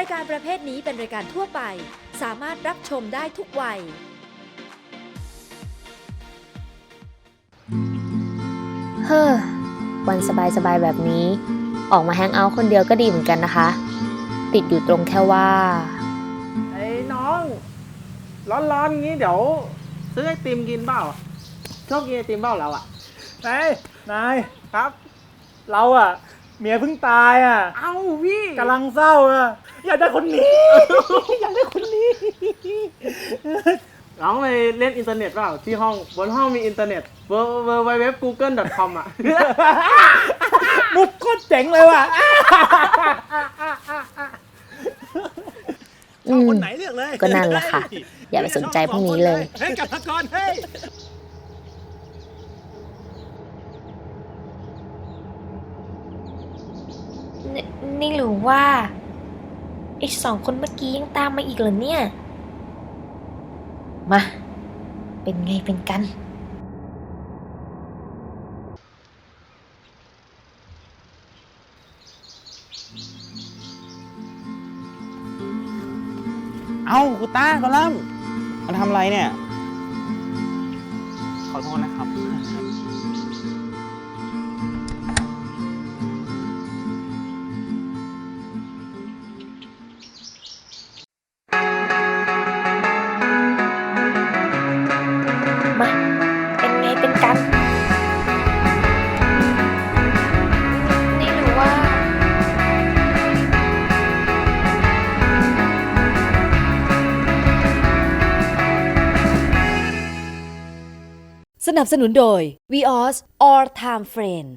รายการประเภทนี้เป็นรายการทั่วไป สามารถรับชมได้ทุกวัย เฮ้อ วันสบายๆแบบนี้ ออกมาแฮงเอาท์คนเดียวก็ดีเหมือนกันนะคะ ติดอยู่ตรงแค่ว่า ไอ้น้อง ร้อนๆงี้เดี๋ยว ซื้อไอติมกินเปล่าชอบกินไอติมเปล่าเราอะ นาย นาย ครับ เราอะ เมียเพิ่งตายอะเอ้าพี่กำลังเศร้าอะอยากได้คนนี้ อยากได้คนนี้น้องไปเล่นอินเทอร์เน็ตเปล่าที่ห้องบนห้องมีอินเทอร์เน็ต w w w google com อะมุกโคตรเจ๋งเลยว่ะอืมคนไหนเลือกเลยก็นั่นแหละค่ะ อย่าไปสนใจพวกนี้เลย เฮ้ยกลับมาก่อนเฮ้ย นนี่หรือว่าไอ้สองคนเมื่อกี้ยังตามมาอีกเหรอเนี่ย มา เป็นไงเป็นกัน เอ้ากูต้ากอลัมน์มาทำอะไรเนี่ย ขอโทษนะ นับสนุนโดย Vios All Time Friend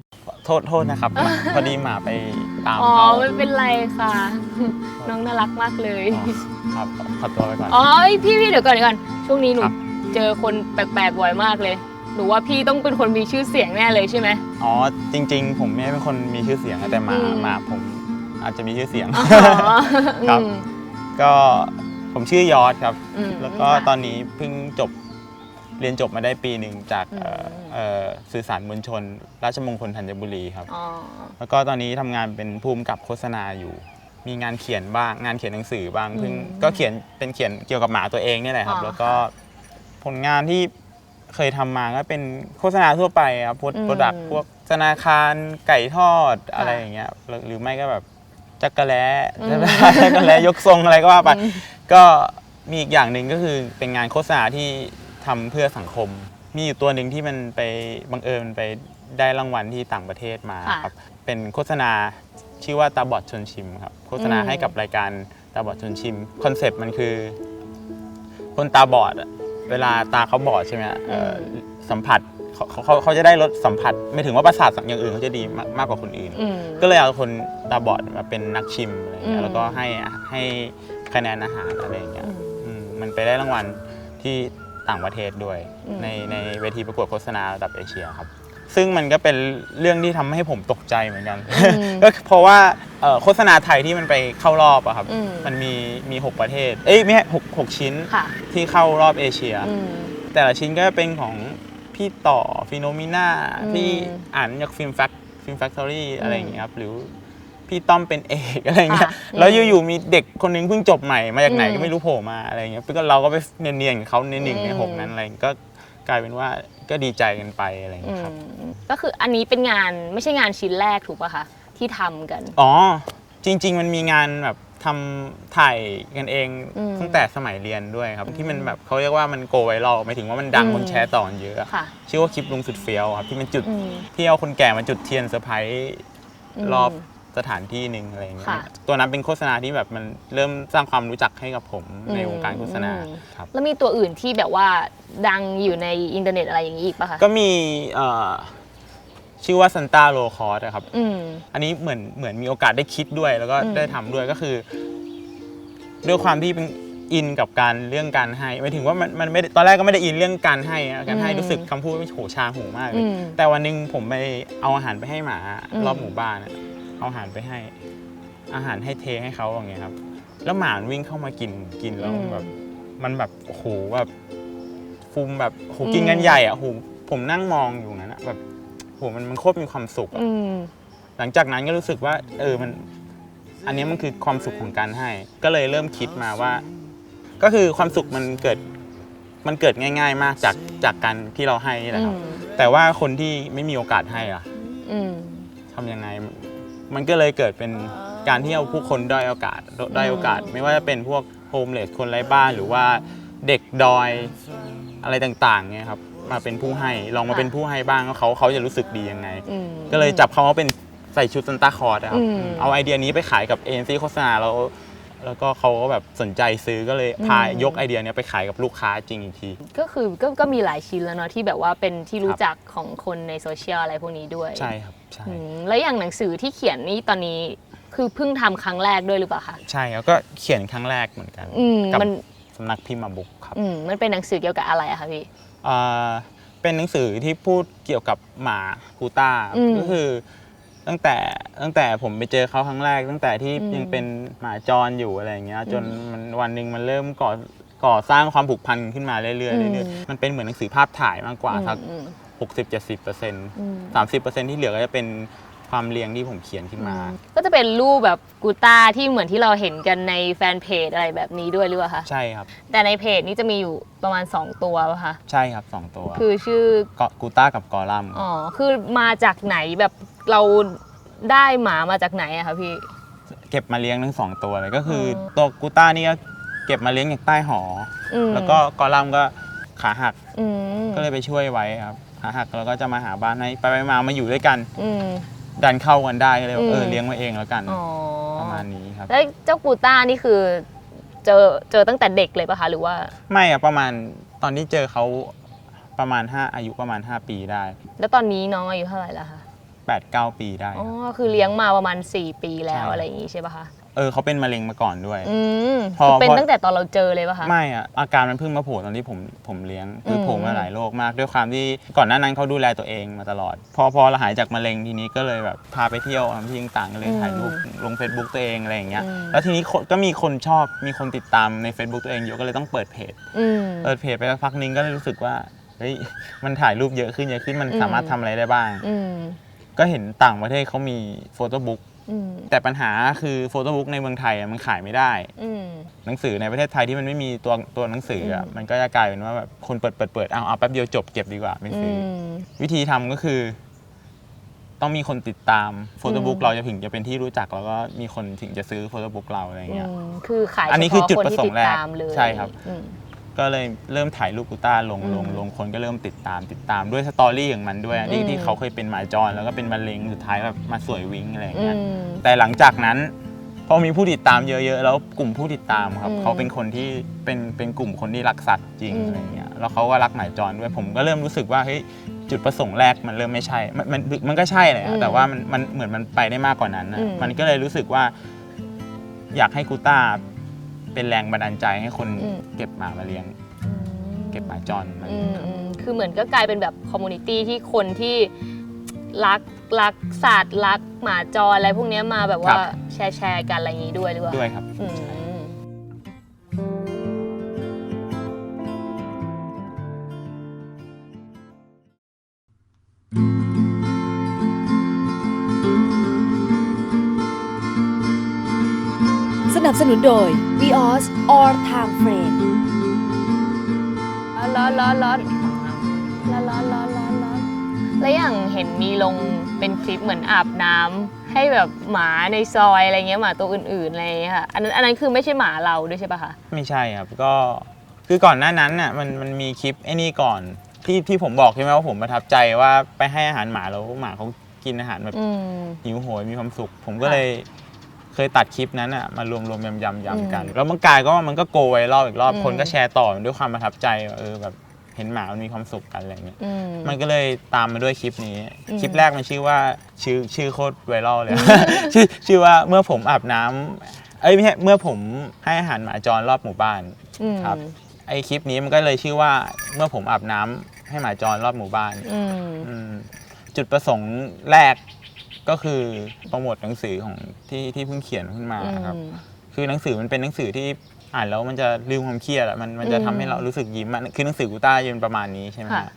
โทษโทษนะครับพอดีหมาไปตามอ๋อ เขาไม่เป็นไรค่ะ น้องน่ารักมากเลย อ๋อครับขอตัวไปก่อน อ๋อพี่พี่เดี๋ยวก่อนเดี๋ยวก่อน ช่วงนี้หนูครับ เจอคนแปลกๆบ่อยมากเลย หนูว่าพี่ต้องเป็นคนมีชื่อเสียงแน่เลยใช่ไหม อ๋อจริง ๆ ผมไม่ได้เป็นคนมีชื่อเสียงนะแต่หมาอืม หมาผมอาจจะมีชื่อเสียง อ๋อครับ อืมก็ผมชื่อยอดครับ อืมแล้วก็ค่ะตอนนี้เพิ่งจบ เรียนจบมาได้ปีหนึ่งจากอืมเอ่อเอ่อสื่อสารมวลชน ราชมงคลธัญบุรีครับ อ๋อ แล้วก็ตอนนี้ทำงานเป็นภูมิกับโฆษณาอยู่ มีงานเขียนบ้าง งานเขียนหนังสือบ้างเพิ่งก็เขียนเป็นเขียนเกี่ยวกับหมาตัวเองเนี่ยแหละครับแล้วก็ผลงานที่เคยทำมาก็เป็นโฆษณาทั่วไปครับพวกโปรดักพวกธนาคารไก่ทอดอะไรอย่างเงี้ยหรือหรือไม่ก็แบบจักระแล้จักระแล้ยกทรงอะไรก็ว่าไปก็มีอีกอย่างหนึ่งก็คือเป็นงานโฆษณาที่ ทำเพื่อสังคม มีอยู่ตัวหนึ่งที่มันไปบังเอิญมันไปได้รางวัลที่ต่างประเทศมาค่ะครับเป็นโฆษณาชื่อว่าตาบอดชวนชิมครับโฆษณาอืมให้กับรายการตาบอดชวนชิมคอนเซปต์มันคือ คนตาบอดอะเวลาตาเขาบอดใช่ไหมฮะเอ่ออสัมผัสเขาเขาเขาเขาจะได้ลดสัมผัส ไม่ถึงว่าประสาทอย่างอื่นเขาจะดีมากมากกว่าคนอื่นอืมก็เลยเอาคนตาบอดมาเป็นนักชิมอะไรอย่างเงี้อืยมแล้วก็ให้ให้คะแนนอาหารอะไรอย่างเงี้ยอืมอืมมันไปได้รางวัลที่ ต่างประเทศด้วย อืม ในในเวทีประกวดโฆษณาระดับเอเชียครับ ซึ่งมันก็เป็นเรื่องที่ทำให้ผมตกใจเหมือนกันก็เพราะว่าเอ่อโฆษณาไทยที่มันไปเข้ารอบอะครับ อืม มันมีมีหกประเทศ เอ้ยไม่ใช่หกหกชิ้นค่ะ ที่เข้ารอบเอเชีย อืม แต่ละชิ้นก็เป็นของพี่ต่อฟิโนมิน่าอืมพี่อ่านจากฟิล์มแฟคฟิล์มแฟคทอรี่อะไรอย่างเงี้ยครับหรือ พี่ต้อมเป็นเอกอะไรอย่างเงี้ยค่ะแล้วอยู่ๆมีเด็กคนนึงเพิ่งจบใหม่มาจากไหนอืมก็ไม่รู้โผล่มาอะไรอย่างเงี้ยก็เราก็ไปเนียนๆกับเขาในหนึ่งในอืมหกนั้นอะไรก็กลายเป็นว่าก็ดีใจกันไปอะไรอย่างอืเงี้ยครับมก็คืออันนี้เป็นงานไม่ใช่งานชิ้นแรกถูกป่ะคะที่ทำกัน อ๋อ จริง ๆ มันมีงานแบบทำถ่ายกันเองอืมตั้งแต่สมัยเรียนด้วยครับ ที่มันแบบเขาเรียกว่ามันโกไวรัลหมายถึงว่ามันดังอืมคนแชร์ต่อกันเยอะอะค่ะชื่อว่าคลิปลุงสุดเฟี้ยวครับที่มันจุดอืมที่เอาคนแก่มาจุดเทียนเซอร์ไพรส์อืมรอบ สถานที่หนึ่งอะไรอย่างเงี้ยค่ะ ตัวนั้นเป็นโฆษณาที่แบบมันเริ่มสร้างความรู้จักให้กับผมในอืมวงการโฆษณาอืมครับ แล้วมีตัวอื่นที่แบบว่าดังอยู่ในอินเทอร์เน็ตอะไรอย่างนี้อีกป่ะคะก็มีเอ่อชื่อว่าซันต้าโลคอร์นะครับ อืม อันนี้เหมือนเหมือนมีโอกาสได้คิดด้วยแล้วก็อืม ได้ทำด้วยก็คือ ด้วยความที่เป็นอินกับการเรื่องการให้หมายถึงว่ามันมันไม่ได้ตอนแรกก็ไม่ได้อินเรื่องการให้อะการให้รู้สึกคำพูดไม่โหชาหูมากเลยอืมแต่วันหนึงผมไปเอาอาหารไปให้หมาอืม รอบหมู่บ้านอะ เอาอาหารไปให้ อาหารให้เทให้เขาอย่างเงี้ยครับ แล้วหมามันวิ่งเข้ามากินกินแล้วมันแบบ มันแบบโอ้โหแบบฟุมแบบโหกินกันใหญ่อะโหผมนั่งมองอยู่นั้นอะแบบโหมันมันโคตรมีความสุขอะ อืม หลังจากนั้นก็รู้สึกว่า เออมัน อันนี้มันคือความสุขของการให้ ก็เลยเริ่มคิดมาว่า ก็คือความสุขมันเกิด มันเกิดง่าย ๆ มากจากจากการที่เราให้นี่แหละครับอืมแต่ว่าคนที่ไม่มีโอกาสให้ล่ะอืม ทำยังไง มันก็เลยเกิดเป็นการที่เอาผู้คนด้อยโอกาสด้อยโอกาส ไม่ว่าจะเป็นพวกโฮมเลสคนไร้บ้านหรือว่าเด็กดอยอะไรต่างๆเนี่ยครับมาเป็นผู้ให้ลองมาค่ะเป็นผู้ให้บ้างว่าเขาเขาจะรู้สึกดียังไง อืม ก็เลยจับเขามาเป็นใส่ชุดซันตาคลอร์สอะครับ อืม เอาไอเดียนี้ไปขายกับเอ็นซีโฆษณาแล้ว แล้วก็เขาก็แบบสนใจซื้อก็เลยพายกไอเดียเนี้ยไปขายกับลูกค้าจริงอีกที ก็คือก็ก็มีหลายชิ้นแล้วเนาะที่แบบว่าเป็นที่รู้ครับจักของคนในโซเชียลอะไรพวกนี้ด้วย ใช่ครับ ใช่ อืมแล้วอย่างหนังสือที่เขียนนี่ตอนนี้คือเพิ่งทำครั้งแรกด้วยหรือเปล่าคะ ใช่ครับก็เขียนครั้งแรกเหมือนกันอืมกับมัน สำนักพิมพ์มาบุกครับอืมมันเป็นหนังสือเกี่ยวกับอะไรอะคะพี่ อ่าเป็นหนังสือที่พูดเกี่ยวกับหมากูต้าอืมก็คือตั้งแต่ตั้งแต่ผมไปเจอเขาครั้งแรก ตั้งแต่ที่อืมยังเป็นหมาจรอยู่อะไรอย่างเงี้ยจนอืมมันวันหนึ่งมันเริ่มก่อก่อสร้างความผูกพันขึ้นมาเรื่อยๆเรื่อือยมๆมันเป็นเหมือนหนังสือภาพถ่ายมากกว่าสัก อืมหกสิบเจ็ดสิบเปอร์เซ็นต์อืม สามสิบเปอร์เซ็นต์ที่เหลือก็จะเป็นความเรียงที่ผมเขียนขึ้นมา ก็จะเป็นรูปแบบกูต้าที่เหมือนที่เราเห็นกันในแฟนเพจอะไรแบบนี้ด้วยหรือเปล่าคะ ใช่ครับ แต่ในเพจนี้จะมีอยู่ประมาณ 2 ตัวป่ะคะ ใช่ครับสองตัวคือชื่อ เกาะกูต้ากับกอลัม อ๋อ คือมาจากไหนแบบเราได้หมามาจากไหนอะคะพี่ เก็บมาเลี้ยงทั้งสองตัวเลยก็คือออตัวกูต้านี่ก็เก็บมาเลี้ยงจากใต้หออืมแล้วก็กอลัมก็ขาหักอืมก็เลยไปช่วยไว้ครับ ขาหักแล้วก็จะมาหาบ้านให้ไปไปมามาอยู่ด้วยกัน อืม ดันเข้ากันได้ก็เลยว่าอืม เออเลี้ยงมาเองแล้วกันอ๋อประมาณนี้ครับ แล้วเจ้ากูต้านี่คือเจอเจอตั้งแต่เด็กเลยป่ะคะหรือว่า ไม่อะประมาณตอนที่เจอเขาประมาณ 5 อายุประมาณ 5 ปีได้ แล้วตอนนี้น้องอายุเท่าไหร่แล้วคะ8 9 ปีได้อ๋อครับ คือเลี้ยงมาประมาณ 4 ปีแล้วใช่ อะไรอย่างงี้ใช่ป่ะคะ เออเขาเป็นมะเร็งมาก่อนด้วย อืมพอคือเป็นพอ ตั้งแต่ตอนเราเจอเลยป่ะคะไม่อะอาการมันเพิ่งมาโผล่ตอนที่ผมผมเลี้ยงคืออมโผล่มาหลายโรคมาก ด้วยความที่ก่อนหน้านั้นเขาดูแลตัวเองมาตลอด พอพอเราหายจากมะเร็งทีนี้ก็เลยแบบพาไปเที่ยวตามที่ต่างๆก็เลยถ่ายรูปลง Facebook ตัวเองอะไรอย่างเงี้ยอืมแล้วทีนี้คนก็มีคนชอบมีคนติดตามใน Facebook ตัวเองเยอะก็เลยต้องเปิดเพจอืม เปิดเพจไปสักพักนึงก็เลยรู้สึกว่าเฮ้ยมันถ่ายรูปเยอะขึ้นเยอะขึ้นมันอืม สามารถทำอะไรได้บ้าง อืม ก็เห็นต่างประเทศเขามีโฟโต้บุ๊ก อืมแต่ปัญหาคือโฟโต้บุ๊กในเมืองไทยอะมันขายไม่ได้ อืม หนังสือในประเทศไทยที่มันไม่มีตัวตัวหนังสืออะอืม มันก็จะกลายเป็นว่าแบบคนเปิดเปิดเปิดเอาเอาแป๊บเดียวจบเก็บดีกว่าไม่อืซื้ออ ม วิธีทำก็คือ ต้องมีคนติดตามโฟโต้บุ๊กอืม เราจะถึงจะเป็นที่รู้จักแล้วก็มีคนถึงจะซื้อโฟโต้บุ๊กเราอะไรอย่างเงี้ย อืมคือขายอันนี้เฉคือพาะจุดคนประที่สงติค์ดแรกตามเลยใช่ครับ อืม ก็เลยเริ่มถ่ายรูปกูต้าลงลงอืมลงคนก็เริ่มติดตามติดตามด้วยสตอรี่ของมันด้วยอะที่อืมที่เขาเคยเป็นหมาจรแล้วก็เป็นมะเร็งสุดท้ายแบบมาสวยวิ้งอะไรอย่างอืเงี้ยมแต่หลังจากนั้นพอมีผู้ติดตามเยอะๆ แล้วกลุ่มผู้ติดตามครับอืมเขาเป็นคนที่เป็นเป็นกลุ่มคนที่รักสัตว์จริงอืมอะไรเงี้ยแล้วเขาก็รักหมาจรด้วยผมก็เริ่มรู้สึกว่าเฮ้ยจุดประสงค์แรกมันเริ่มไม่ใช่ มันมันมันก็ใช่แหละแต่ว่ามันมันเหมือนมันไปได้มากกว่านั้นนะมันก็เลยรู้สึกว่า อยากให้กูต้า เป็นแรงบันดาลใจให้คนเก็บหมามาเลี้ยง เก็บหมาจรมาอืเลี้ยงมครับ อืมคือเหมือนก็กลายเป็นแบบคอมมูนิตี้ที่คนที่รักรักสัตว์รักหมาจรอะไรพวกเนี้ยมาแบบว่าแชร์แชร์กันอะไรอย่างงี้ด้วยหรือเปล่าด้วยครับ อืม บสนุนโดย Vios All Time Friend ร้อนร้อนร้อนร้อนร้อนร้อนร้อนร้อนแล้วอย่างเห็นมีลงเป็นคลิปเหมือนอาบน้ำให้แบบหมาในซอยอะไรเงี้ยหมาตัวอื่นๆอะไรเงี้ยค่ะอันนั้นอันนั้นคือไม่ใช่หมาเราด้วยใช่ปะคะ ไม่ใช่ครับก็คือก่อนหน้านั้นน่ะมันมันมีคลิปไอ้นี่ก่อนที่ที่ผมบอกใช่ไหมว่าผมประทับใจว่าไปให้อาหารหมาแล้วหมาเขากินอาหารแบบอืม หิวโหยมีความสุข ผมก็ค่ะ เลย เคยตัดคลิปนั้นอะมารวมรวมยำยำยำกันอืมแล้วมันกลายก็ว่ามันก็โกไวรัลอีกรอบอืมคนก็แชร์ต่อด้วยความประทับใจว่าเออแบบเห็นหมามันมีความสุขกันอะไรเงี้ยอืมมันก็เลยตามมาด้วยคลิปนี้อืมคลิปแรกมันชื่อว่าชื่อชื่อโคตรไวรัลเลยชื่อชื่อว่าเมื่อผมอาบน้ำเอ้ยไม่ใช่เมื่อผมให้อาหารหมาจรรอบหมู่บ้านอืมครับไอคลิปนี้มันก็เลยชื่อว่าเมื่อผมอาบน้ำให้หมาจรรอบหมู่บ้านอืมอืมจุดประสงค์แรก ก็คือโปรโมทหนังสือของที่ที่เพิ่งเขียนขึ้นมาครับ คือหนังสือมันเป็นหนังสือที่อ่านแล้วมันจะลืมความเครียดอะมันมันจะอืมทำให้เรารู้สึกยิ้มอะคือหนังสือกูต้าจะเป็นประมาณนี้ใช่ไหมค่ะม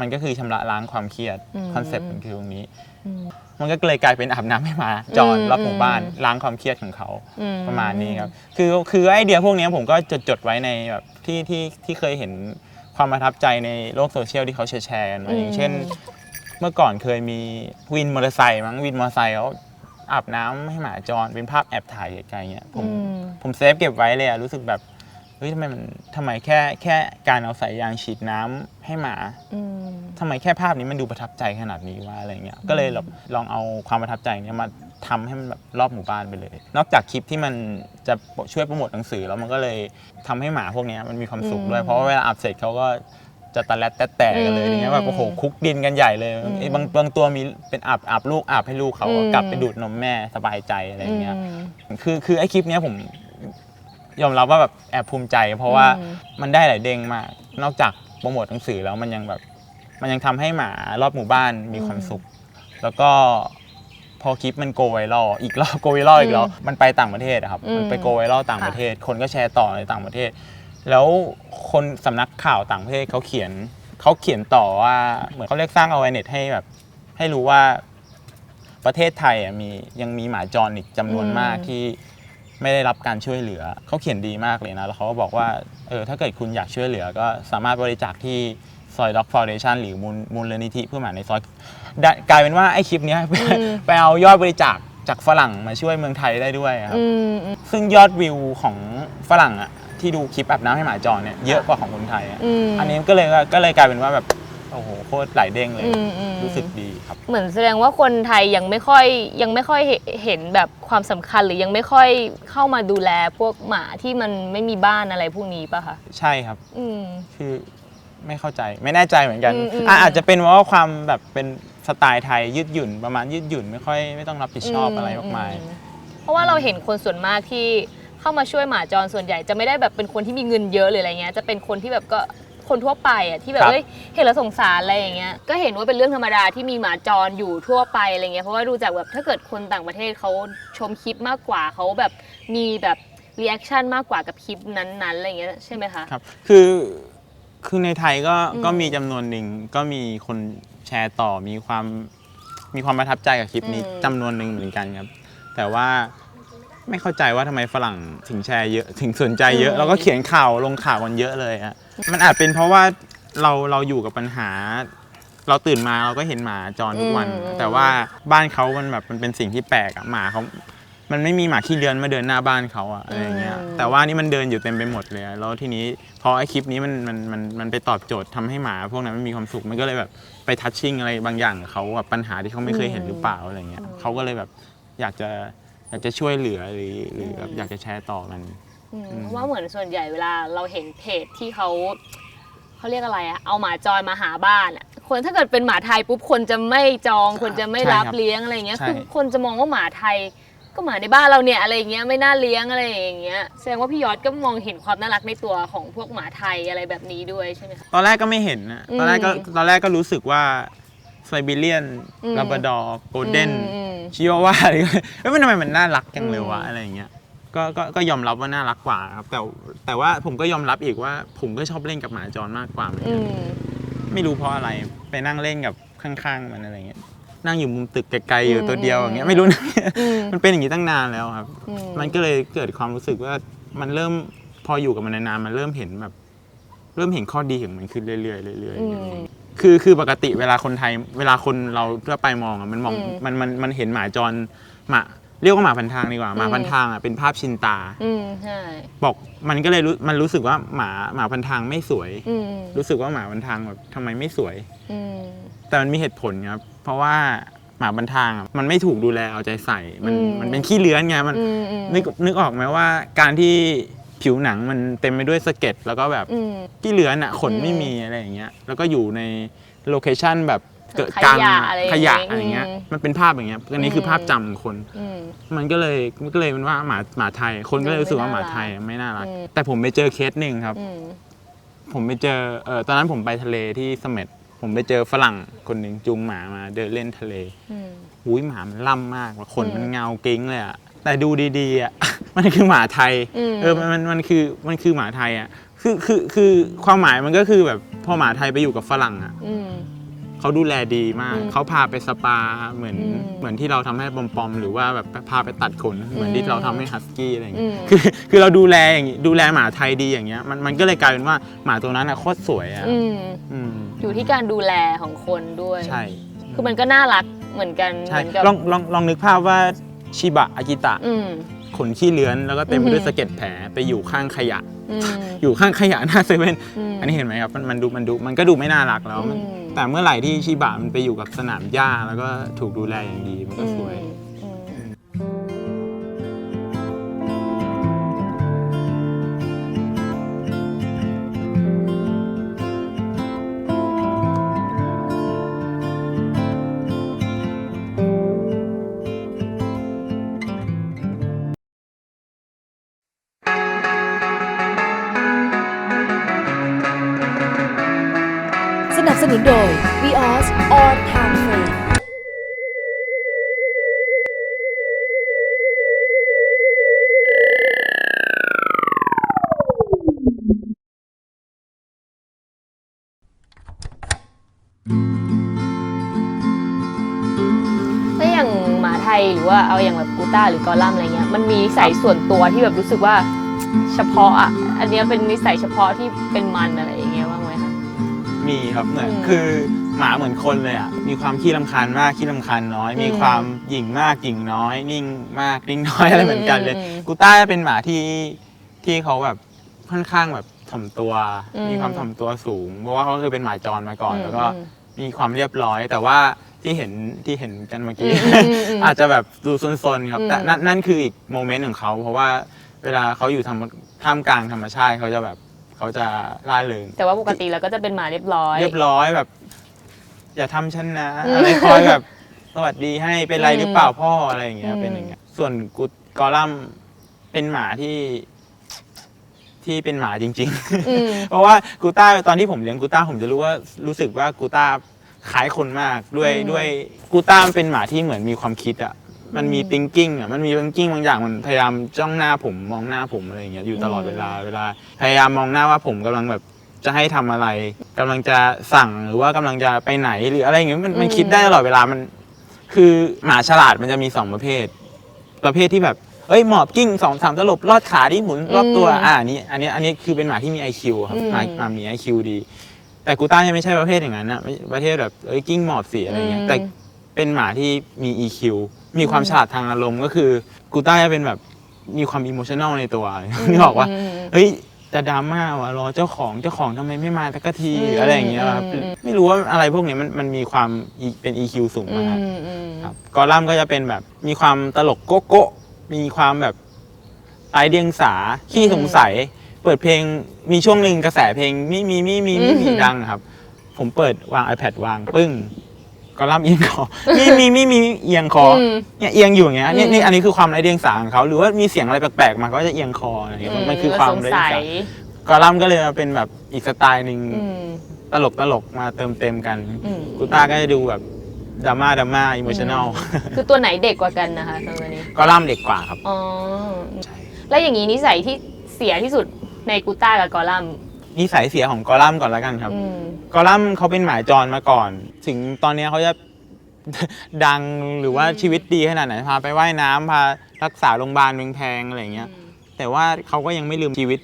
มันก็คือชำระล้างความเครียดอืมคอนเซ็ปต์มันคือตรงนี้อืมมันก็เลยกลายเป็นอาบน้ำให้หมาจรอืมรอบหมู่บ้านอืมล้างความเครียดของเขาอืประมาณนี้ครับ คือคือไอเดียพวกนี้ผมก็จดจดๆไว้ในแบบที่ที่ที่เคยเห็นความประทับใจในโลกโซเชียลที่เขาแชร์ๆกันมาอย่างเช่น เมื่อก่อนเคยมีวินมอเตอร์ไซค์มั้งวินมอเตอร์ไซค์เขาอาบน้ำให้หมาจรเป็นภาพแอบถ่ายไกลๆเงี้ยผมอืม ผมเซฟเก็บไว้เลยอะรู้สึกแบบเฮ้ยทำไมมันทำไมแค่แค่การเอาสายยางฉีดน้ำให้หมาอืม ทำไมแค่ภาพนี้มันดูประทับใจขนาดนี้วะอะไรเงี้ยก็เลยลองลองเอาความประทับใจเนี้ยมาทำให้มันแบบรอบหมู่บ้านไปเลย นอกจากคลิปที่มันจะช่วยโปรโมทหนังสือแล้วมันก็เลยทำให้หมาพวกเนี้ยมันมีความสุขด้วยอืม เพราะว่าเวลาอับเสร็จเขาก็ จะตะแลดแตะแตะกันเลยอืมอย่างเงี้ยแบบโอ้โหคุกดินกันใหญ่เลยอืมไอ้บางบางตัวมีเป็นอาบอาบลูกอาบให้ลูกเขาอืมกลับไปดูดนมแม่สบายใจอะไรเงี้ยอืมคือคือไอ้คลิปเนี้ยผมยอมรับว่าแบบแอบภูมิใจ เพราะว่าอืมมันได้หลายเด้งมาก นอกจากโปรโมทหนังสือแล้วมันยังแบบ มันยังทำให้หมารอบหมู่บ้านมีความสุข แล้วก็พอคลิปมันโกไวรัลอีกรอบโกไวรัลอีกแล้วมันไปต่างประเทศอะครับอืมมันไปโกไวรัลต่างค่ะประเทศ คนก็แชร์ต่อในต่างประเทศ แล้วคนสำนักข่าวต่างประเทศเขาเขียนเขาเขียนต่อว่าเหมือนเขาเรียกสร้าง awareness ให้แบบ ให้รู้ว่าประเทศไทยอะมียังมีหมาจรอีกจำนวนมากอืม ที่ไม่ได้รับการช่วยเหลือ เขาเขียนดีมากเลยนะ แล้วเขาก็บอกว่าเออถ้าเกิดคุณอยากช่วยเหลือ ก็สามารถบริจาคที่ซอยด็อกฟาวเดชันหรือมูลมูลนิธิเพื่อหมาในซอยได้กลายเป็นว่าไอ้คลิปเนี้ยไปเอายอดบริจาคจากฝรั่งมาช่วยเมืองไทยได้ด้วยครับ อืมอืมซึ่งยอดวิวของฝรั่งอะ ที่ดูคลิปอาบน้ำให้หมาจรเนี่ยเยอะกว่าของคนไทยอะอืม อันนี้ก็เลยก็เลยกลายเป็นว่าแบบโอ้โหโคตรไหลเด้งเลย อืมอืม รู้สึกดีครับ เหมือนแสดงว่าคนไทยยังไม่ค่อยยังไม่ค่อยเห็นเห็นแบบความสำคัญหรือยังไม่ค่อยเข้ามาดูแลพวกหมาที่มันไม่มีบ้านอะไรพวกนี้ป่ะคะใช่ครับ อืม คือไม่เข้าใจไม่แน่ใจเหมือนกันอืมอืมอะอาจจะเป็นเพราะว่าความแบบเป็นสไตล์ไทยยืดหยุ่นประมาณยืดหยุ่นไม่ค่อยไม่ต้องรับผิดชอบอะไรมากมายอืเพราะว่าเราเห็นคนส่วนมากที่ เข้ามาช่วยหมาจรส่วนใหญ่ จะไม่ได้แบบเป็นคนที่มีเงินเยอะหรืออะไรเงี้ยจะเป็นคนที่แบบก็คนทั่วไปอะที่แบบครับเฮ้ยเห็นแล้วสงสารอะไรอย่างเงี้ยก็เห็นว่าเป็นเรื่องธรรมดาที่มีหมาจรอยู่ทั่วไปอะไรเงี้ยเพราะว่าดูจากแบบถ้าเกิดคนต่างประเทศเขาชมคลิปมากกว่าเขาแบบมีแบบรีแอคชั่นมากกว่ากับคลิปนั้นๆอะไรเงี้ยใช่ไหมคะ ครับ คือ คือในไทยก็ อืมก็มีจำนวนหนึ่ง ก็มีคนแชร์ต่อ มีความ มีความประทับใจกับคลิปนี้อืม จำนวนหนึ่งเหมือนกันครับ แต่ว่า ไม่เข้าใจว่าทำไมฝรั่งถึงแชร์เยอะถึงสนใจเยอะ แล้วก็เขียนข่าวลงข่าวกันเยอะเลยฮะมันอาจเป็นเพราะว่าเราเราอยู่กับปัญหา เราตื่นมาเราก็เห็นหมาจรทุกวัน อืม แต่ว่าบ้านเขามันแบบมันเป็นสิ่งที่แปลกอะหมาเขามันไม่มีหมาขี้เดือนมาเดินหน้าบ้านเขาอะอะไรอย่างเงี้ยแต่ว่านี่มันเดินอยู่เต็มไปหมดเลยอะแล้วทีนี้พอไอคลิปนี้มันมันมันมันไปตอบโจทย์ทำให้หมา พวกนั้นมันมีความสุขมันก็เลยแบบไปทัชชิ่งอะไรบางอย่างกับเขาแบบปัญหาที่เขาไม่เคยเห็นหรือเปล่าอะไรเงี้ยเขาก็เลยแบบอยากจะ อยากจะช่วยเหลือหรือหรือแบบอยากจะแชร์ต่อมัน อืมอืม เพราะว่าเหมือนส่วนใหญ่เวลาเราเห็นเพจที่เขาเขาเรียกอะไรอะเอาหมาจรมาหาบ้านอะคนถ้าเกิดเป็นหมาไทยปุ๊บคนจะไม่จอง คนจะไม่รับเลี้ยงอะไรเงี้ยใช่ คือคนจะมองว่าหมาไทย ก็หมาในบ้านเราเนี่ยอะไรเงี้ยไม่น่าเลี้ยงอะไรอย่างเงี้ยแสดงว่าพี่ยอดก็มองเห็นความน่ารักในตัวของพวกหมาไทยอะไรแบบนี้ด้วยใช่ไหมคะ ตอนแรกก็ไม่เห็นนะตอนแรกก็อืม ตอนแรกก็รู้สึกว่า ไซบีเรียนอืมลาบราดอร์โกลเด้นอืมอืม ชิวาว่าอะไรก็เอ้ยมันทำไมมันน่ารักจังเลยวะอืมอะไรอย่างเงี้ยก็ก็ก็ยอมรับว่าน่ารักกว่าครับแต่แต่ว่าผมก็ยอมรับอีกว่า ผมก็ชอบเล่นกับหมาจรมากกว่าเหมือนอืกัน ม ไม่รู้เพราะอะไรไปนั่งเล่นกับข้างๆมันอะไรเงี้ยนั่งอยู่มุมตึกไกลๆอยู่ตัวเดียวอย่างเงี้ยไม่รู้นะ อืม มันเป็นอย่างนี้ตั้งนานแล้วครับ อืม มันก็เลยเกิดความรู้สึกว่ามันเริ่มพออยู่กับมันนานๆมันเริ่มเห็นแบบ เริ่มเห็นข้อดีของมันขึ้นเรื่อยๆเรื่อยๆเรื่อยอืมๆ คือคือปกติเวลาคนไทย เวลาคนเราทั่วไปมองอะมันมองอืมมันมันมันเห็นหมาจรหมาเรียกว่าหมาพันทางดีกว่าหมาอืม พันทางอะเป็นภาพชินตา อืมใช่บอกมันก็เลยรู้มันรู้สึกว่าหมาหมาพันทางไม่สวย อืมรู้สึกว่าหมาพันทางแบบทำไมไม่สวย อืม แต่มันมีเหตุผลครับ เพราะว่าหมาบรรทางอะมันไม่ถูกดูแลเอาใจใส่ มันอืม มันเป็นขี้เลื้อนไง มันอืมอืมนึกนึกออกไหมว่าการที่ ผิวหนังมันเต็มไปด้วยสะเก็ดแล้วก็แบบอืมขี้เลื้อนอะขนอืมไม่มีอะไรอย่างเงี้ยแล้วก็อยู่ในโลเคชันแบบเกิดขกลางยะอะไรอย่างขเงี้ยยะอะไรเงี้ยอืม มันเป็นภาพอย่างเงี้ยอันนี้คือภาพจำของคน อืม มันก็เลยมันก็เลยเป็นว่าหมาหมาไทย คนก็เลยรู้สึกว่าหมาไทยอะไม่น่ารัก อืม แต่ผมไปเจอเคสหนึ่งครับ อืม ผมไปเจอเออตอนนั้นผมไปทะเลที่เสม็ดผมไปเจอฝรั่งคนหนึ่งจูงหมามาเดินเล่นทะเลอืมหุยหมามันล่ำมากว่าขนอืม มันเงากิ้งเลยอะ แต่ดูดีๆอะมันคือหมาไทย อืม เออมันมันมันคือมันคือหมาไทยอะคือคือคือความหมายมันก็คือแบบพอหมาไทยไปอยู่กับฝรั่งอะอืม เขาดูแลดีมาก อืมเขาพาไปสปาเหมือนอืมเหมือนที่เราทำให้ปอมปอมๆหรือว่าแบบพาไปตัดขนเหมือนที่เราทำให้ฮัสกี้อะไรอย่างเงี้ยอืม คือคือเราดูแลอย่างงี้ดูแลหมาไทยดีอย่างเงี้ยมันมันก็เลยกลายเป็นว่าหมาตัวนั้นอะโคตรสวยอะอืมอืมอยู่ที่การดูแลของคนด้วย ใช่ คือมันก็น่ารักเหมือนกันใช่เหมือนกับ ลองลองลองนึกภาพว่า ชิบะอากิตะอืม ขนขี้เลื้อนแล้วก็เต็มไปอือหือด้วยสะเก็ดแผลไปอยู่ข้างขยะ อืมอยู่ข้างขยะหน้าเซเว่นม อันนี้เห็นไหมครับมันมันดูมันดูมันก็ดูไม่น่ารักแล้วมันอืม แต่เมื่อไหร่ที่ชิบะมันไปอยู่กับสนามหญ้าแล้วก็ถูกดูแลอย่างดีมันก็สวย อืม นุนโดย Vios All Time Free แล้วอย่างหมาไทยหรือว่าเอาอย่างแบบกูต้าหรือกอลัมอะไรเงี้ยมันมีนิสัยส่วนตัวที่แบบรู้สึกว่าเฉพาะอะอันเนี้ยเป็นนิสัยเฉพาะที่เป็นมันอะไร มีครับเหมือนอืม คือหมาเหมือนคนเลยอะมีความขี้ลำคาญมากขี้ลำคาญน้อยอืมมีความหยิ่งมากหยิ่งน้อย นิ่งมากนิ่งน้อยอะไรเหมือนกันเลยอืมอืมกูต้าเป็นหมาที่ที่เขาแบบค่อนข้างแบบถ่อมตัว อืมมีความถ่อมตัวสูง เพราะว่าเขาเคยเป็นหมาจรมาก่อน แล้วก็อืมมีความเรียบร้อย แต่ว่าที่เห็นที่เห็นกันเมื่อกี้ อืมอืมอืม อาจจะแบบดูซนๆครับอืมแต่นั่นนั่นคืออีกโมเมนต์ของเขา เพราะว่าเวลาเขาอยู่ทำท่ามกลางธรรมชาติเขาจะแบบ เขาจะร่าเริงแต่ว่าปกติเราก็จะเป็นหมาเรียบร้อย เรียบร้อยแบบ อย่าทำฉันนะอืมอะไรคอยแบบสวัสดีให้เป็นไรอืมหรือเปล่าพ่ออะไรอย่างเงี้ยอืมเป็นอย่างเงี้ยส่วนกูกอลัมน์เป็นหมาที่ที่เป็นหมาจริงอืมๆเพราะว่ากูต้าตอนที่ผมเลี้ยงกูต้าผมจะรู้ว่ารู้สึกว่ากูต้าคล้ายคนมากด้วยอืมด้วยกูต้ามันเป็นหมาที่เหมือนมีความคิดอะ มันมีอืม thinking อะมันมี thinking บางอย่างมันพยายามจ้องหน้าผมมองหน้าผมอะไรอย่างเงี้ยอยู่ตลอดอืมเวลาเวลา พยายามมองหน้าว่าผมกำลังแบบจะให้ทำอะไรกำลังจะสั่งหรือว่ากำลังจะไปไหนหรืออะไรอย่างเงี้ยมันมันอืมคิดได้ตลอดเวลามัน คือหมาฉลาดมันจะมีสองประเภท ประเภทที่แบบเอ้ยหมอบกิ้งสองสามตลบลอดขาที่หมุนรอบตัวอืมอ่าอันนี้อันนี้อันนี้คือเป็นหมาที่มี IQ ครับอืมหมาหมามี IQ ดี แต่กูต้ายังไม่ใช่ประเภทอย่างนั้นนะไม่ประเภทแบบเอ้ยกิ้งหมอบสีอะไรเงี้ยแต่เป็นหมาที่มี EQ มีความฉลาดทางอารมณ์ก็คือกูต้าจะเป็นแบบมีความอิโมชันแนลในตัวนี่บอกว่ามเฮ้ยจะดราม่าว่ะรอเจ้าของเจ้าของทำไมไม่มาสักทีอืมหรืออะไรอย่างเงี้ยครับอืมอืมไม่รู้ว่าอะไรพวกเนี้ยมันมันมีความ E- เป็น EQ สูงอืมากมอืมครับกอลัมน์ก็จะเป็นแบบมีความตลกโก๊ะโก๊ะมีความแบบไร้เดียงสาขี้สงสัย เปิดเพลงมีช่วงหนึ่งกระแสเพลงมีมีมีมีมีมีดังครับ ผมเปิดวาง iPad วางปึ้ง กอลัมน์เอียงคอมีมีมีมีเอียงคออมเนี่ยเอียงอยู่อย่างเงี้ยเนี่ยอืมนี่อันนี้คือความไร้เดียงสาของเขาหรือว่ามีเสียงอะไรแปลกๆมาก็จะเอียงคออะไรอย่างเงี้ยมันมันคือความสงไร้เดียสังสายกอลัมน์ก็เลยมาเป็นแบบอีกสไตล์หนึ่งอืม ตลกตลกมาเติมเต็มกันอืม กูต้าก็จะดูแบบดราม่าดราม่าอิโมชันแนลคือตัวไหนเด็กกว่ากันนะคะสองตัวนี้ กอลัมน์เด็กกว่าครับอ๋อ ใช่แล้วอย่างนี้นิสัยที่เสียที่สุดในกูต้ากับกอลัมน์ นิสัยเสียของกอลัมน์ก่อนแล้วกันครับ อืม กอลัมน์เขาเป็นหมายจรมาก่อน ถึงตอนนี้เขาจะ ดังหรือว่าชีวิตดีขนาดไหนพาไปว่ายน้ำพารักษาโรงพยาบาลแพงๆอะไรอย่างเงี้ย แต่ว่าเขาก็ยังไม่ลืมชีวิต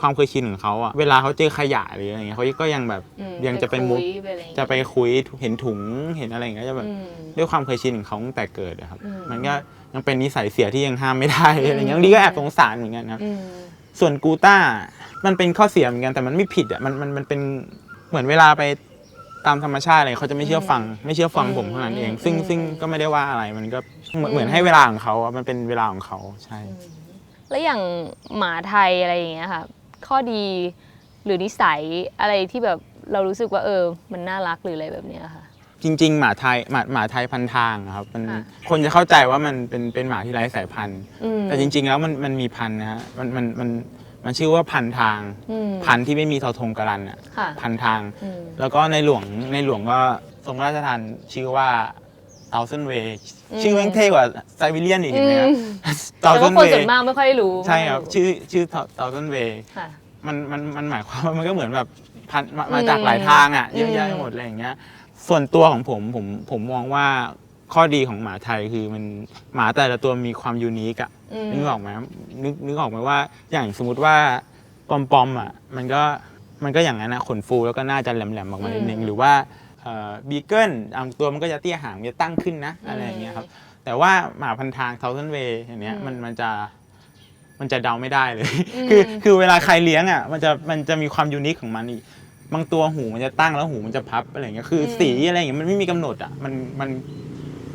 ความเคยชินของเขาอะเวลาเขาเจอขยะหรืออะไรเงี้ยเขาก็ยังแบบอืมยังจะเป็นมุกคุยไปอะไรอย่างเงี้ย จะไปคุยเห็นถุงเห็นอะไรอย่างเงี้ยจะแบบอืมด้วยความเคยชินของเขาตั้งแต่เกิดอะครับ อืมมันก็ยังเป็นนิสัยเสียที่ยังห้ามไม่ได้อะไรเงี้ยบางทีก็แอบสงสารเหมือนกันครับ อืม ส่วนกูต้ามันเป็นข้อเสียเหมือนกันแต่มันไม่ผิดอะมันมันมันเป็นเหมือนเวลาไปตามธรรมชาติอะไรเขาจะไม่เชื่อฟัง ไม่เชื่อฟังผมเท่านั้นเอง ซึ่งซึ่งก็ไม่ได้ว่าอะไรมันก็เหมือนเหมือนให้เวลาของเขาอะมันเป็นเวลาของเขาใช่ แล้วอย่างหมาไทยอะไรอย่างเงี้ยค่ะ ข้อดีหรือนิสัยอะไรที่แบบเรารู้สึกว่าเออ มันน่ารักหรืออะไรแบบเนี้ยค่ะ จริง ๆ หมาไทยหมาหมาไทยพันทางอะครับมันค่ะคนจะเข้าใจว่ามันเป็นเป็นหมาที่ไร้สายพันธุ์ อืม แต่จริง ๆ แล้วมันมันมีพันธุ์นะฮะมันมันมันมันชื่อว่าพันทาง อืมพันธุ์ที่ไม่มีทอทงกรันอะค่ะพันทาง อืมแล้วก็ในหลวงในหลวงก็ทรงพระราชทานชื่อว่า thousand way อืมชื่อแม่งเท่กว่าไซบีเรียนอีกเห็นไหมครับ แต่ว่า thousand คน way ส่วนมากไม่ค่อยรู้ใช่ครับชื่อชื่อ thousand way ค่ะ มันมันมันหมายความว่ามันก็เหมือนแบบพันมามาอืมจากหลายทางอะเยอะอืมแยะไปหมดอะไรอย่างเงี้ย ส่วนตัวของผมผมผมมองว่าข้อดีของหมาไทยคือมันหมาแต่ละตัวมีความยูนิคอะอืม นึกออกไหมนึกนึกออกไหมว่า อย่างสมมติว่าปอมปอมๆอะมันก็มันก็อย่างนั้นนะขนฟูแล้วก็น่าจะแหลมๆออกมานิดนึงหรือว่าบีเกิลบางตัวมันก็จะเตี้ยหางมันจะตั้งขึ้นนะอะไรอย่างเงี้ยครับ แต่ว่าหมาพันทางเทาเซนเวย์อย่างเนี้ยมันมันจะมันจะเดาไม่ได้เลยคือคือเวลาใครเลี้ยงอะมันจะมันจะมีความยูนิคของมันอีก บางตัวหูมันจะตั้งแล้วหูมันจะพับอะไรอย่างเงี้ยคืออม สีอะไรอย่างเงี้ยมันไม่มีกำหนดอะมันมัน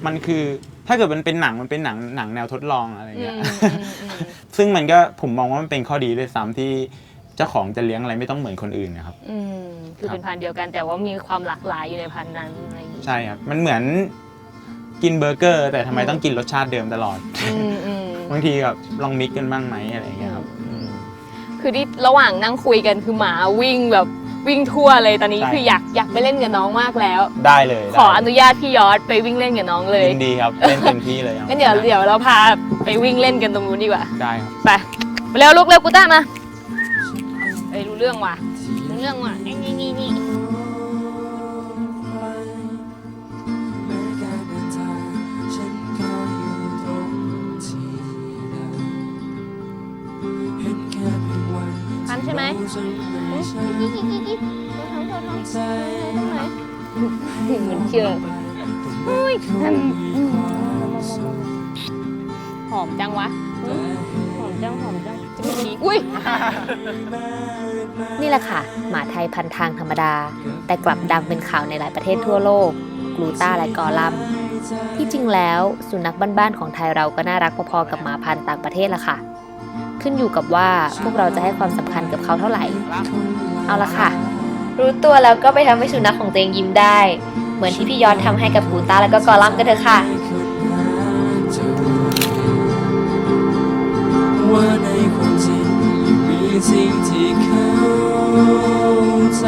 มันคือถ้าเกิดมันเป็นหนังมันเป็นหนังหนังแนวทดลองอะไรอย่างอืเงี้ยมอืมอืมซึ่งมันก็ผมมองว่ามันเป็นข้อดีด้วยซ้ำที่เจ้าของจะเลี้ยงอะไรไม่ต้องเหมือนคนอื่นนะครับ อืมคือเป็นพันธุ์เดียวกันแต่ว่ามีความหลากหลายอยู่ในพันธุ์นั้นอะไรอย่างงี้ ใช่ครับ มันเหมือนกินเบอร์เกอร์ แต่ทำไมต้องกินรสชาติเดิมตลอด อืมอืม บางทีแบบลองมิกกันบ้างไหมอะไรอย่างเงี้ยครับอืม คือที่ระหว่างนั่งคุยกันคือหมาวิ่งแบบ วิ่งทั่วเลยตอนนี้ใช่ คืออยากอยากไปเล่นกับน้องมากแล้ว ได้เลยขออนุญาตพี่ยอดไปวิ่งเล่นกับน้องเลยยินดีครับเล่นเต็มที่เลยครับงั้นเดี๋ยวเดี๋ยวเราพาไปวิ่งเล่นกันตรงนู้นดีกว่า ได้ครับ ไปไปเร็วลูกเร็วกูต้ามาเอ้ยรู้เรื่องว่ะรู้เรื่องว่ะนี่นี่นี่นี่ทันใช่ไหม เหมือนเชื่ออุ้ยหอมจังวะ หอมจังหอมจังจะไม่ดีอุ้ย นี่แหละค่ะ หมาไทยพันทางธรรมดา แต่กลับดังเป็นข่าวในหลายประเทศทั่วโลก กลูต้าและกอลัม ที่จริงแล้ว สุนัขบ้านๆของไทยเราก็น่ารักพอๆกับหมาพันธุ์ต่างประเทศละค่ะ ขึ้นอยู่กับว่าพวกเราจะให้ความสำคัญกับเขาเท่าไหร่ เอาละค่ะ รู้ตัวแล้วก็ไปทำให้สุนัขของตัวเองยิ้มได้ เหมือนที่พี่ยอดทำให้กับกูต้าแล้วก็กอลัมกันเถอะค่ะว่าในความจริงมีสิ่งที่เข้าใจ